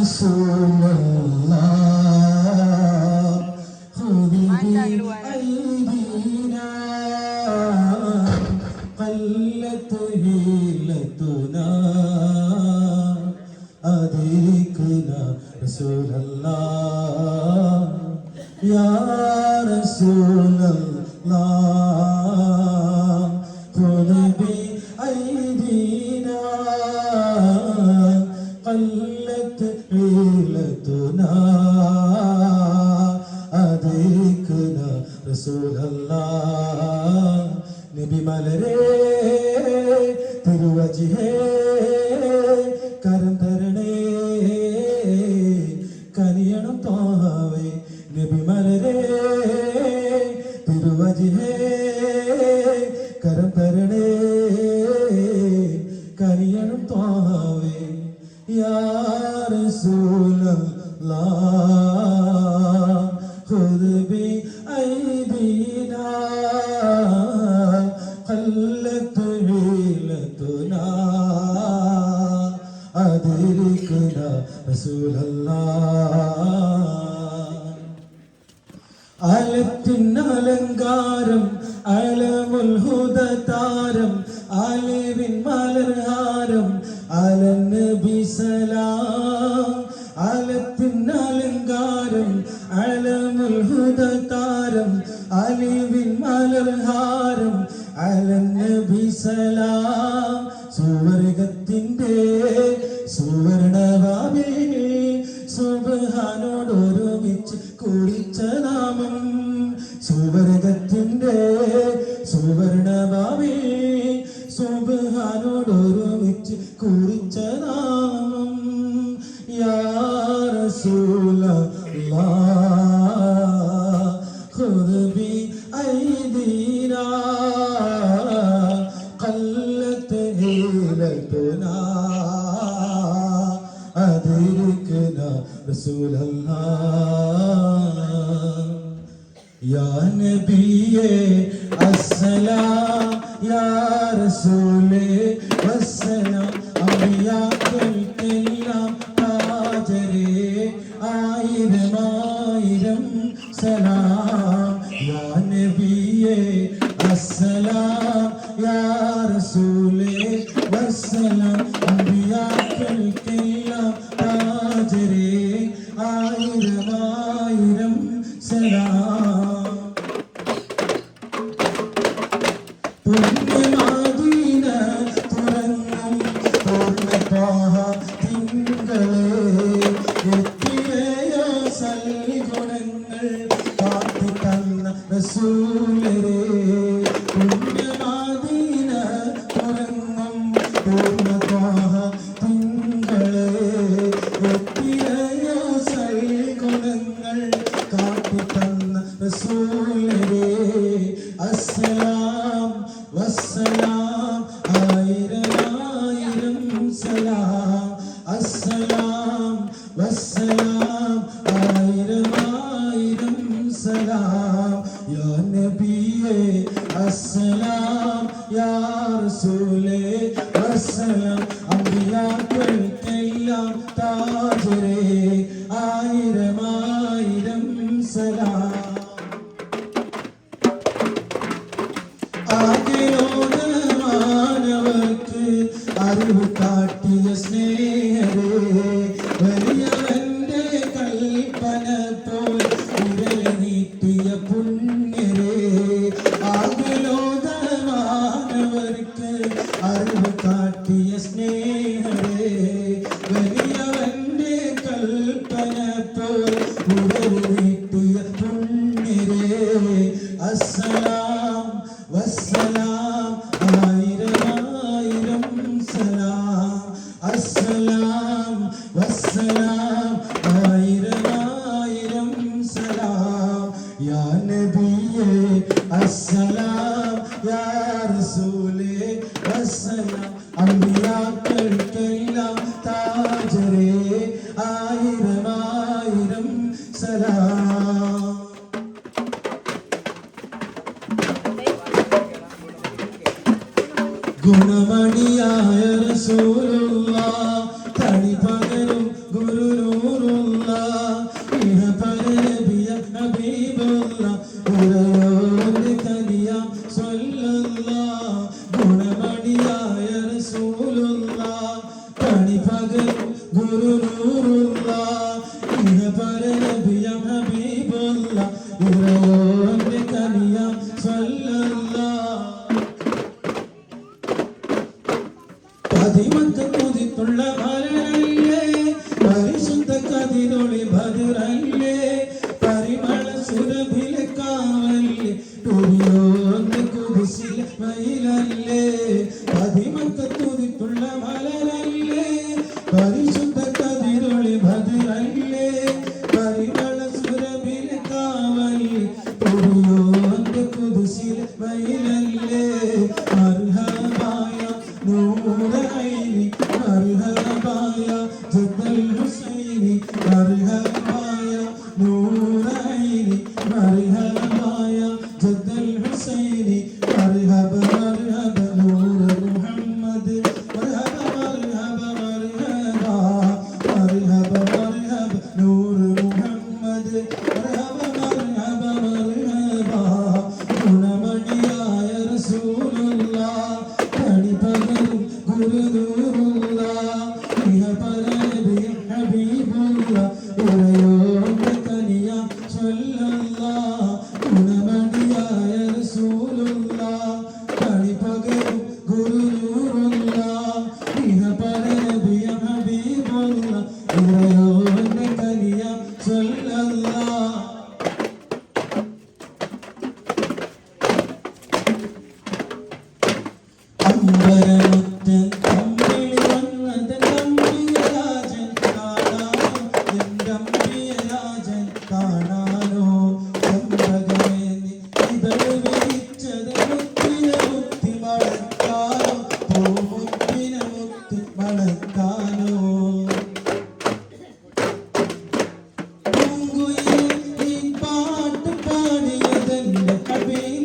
رسول الله خذي بأيدينا قلت هيلتنا أدركنا رسول الله يا رسول الله. അല നബി സലാം അലങ്കാരം അലമുൽ ഹുദ താരം അലിവിൻ മലർഹാരം അല നബി സലാം. ربنا أدركنا رسول الله يا نبي السلام يا رسول والسلام أنبياء എല്ലാം താജരെ ആയിരമായിരം സലാം യാ നബിയേ അസ്സലാം റസൂലേ വസലം അമ്പിയാക്കൾക്കെല്ലാം താജരേ ആയിരമായിരം സലാം. ആദ്യോട് മാനവർക്ക് അറിവ് കാട്ടിയ സ്നേഹം സലാം ഗുണമണിയായ റസൂലുള്ള തടി പകരും ഗുരുനൂറുള്ള ഇടപരബിയ ഹബീബുള്ള ഉരയോന്റെ തനിയ സ്വല്ല ഗുണമണിയായ റസൂലുള്ള തടി പകരും ഗുരുനൂറുള്ള മർഹമായ നൂ in the cabin.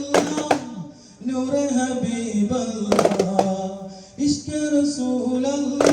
Allah Nur Habib Allah İşte Resulallah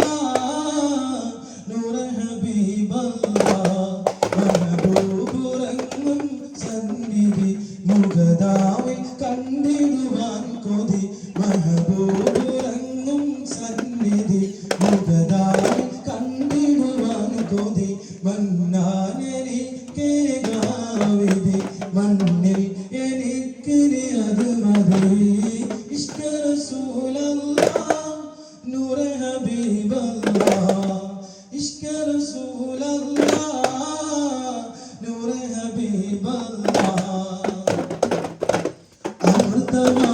사랑하는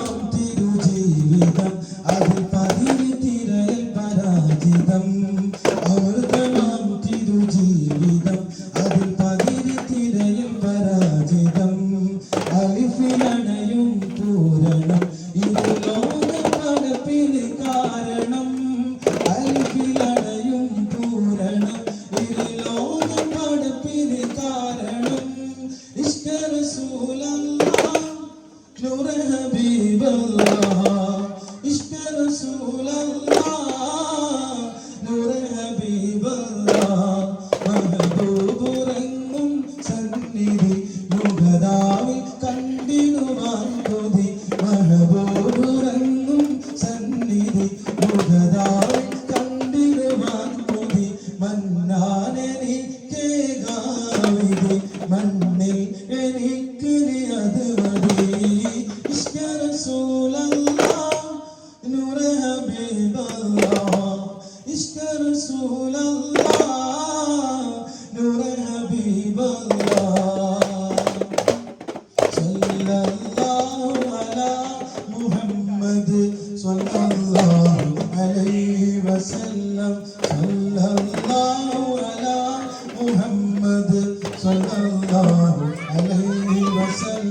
رسول الله نور حبيب الله. صلى الله على محمد صلى الله عليه وسلم. صلى الله على محمد صلى الله عليه وسلم.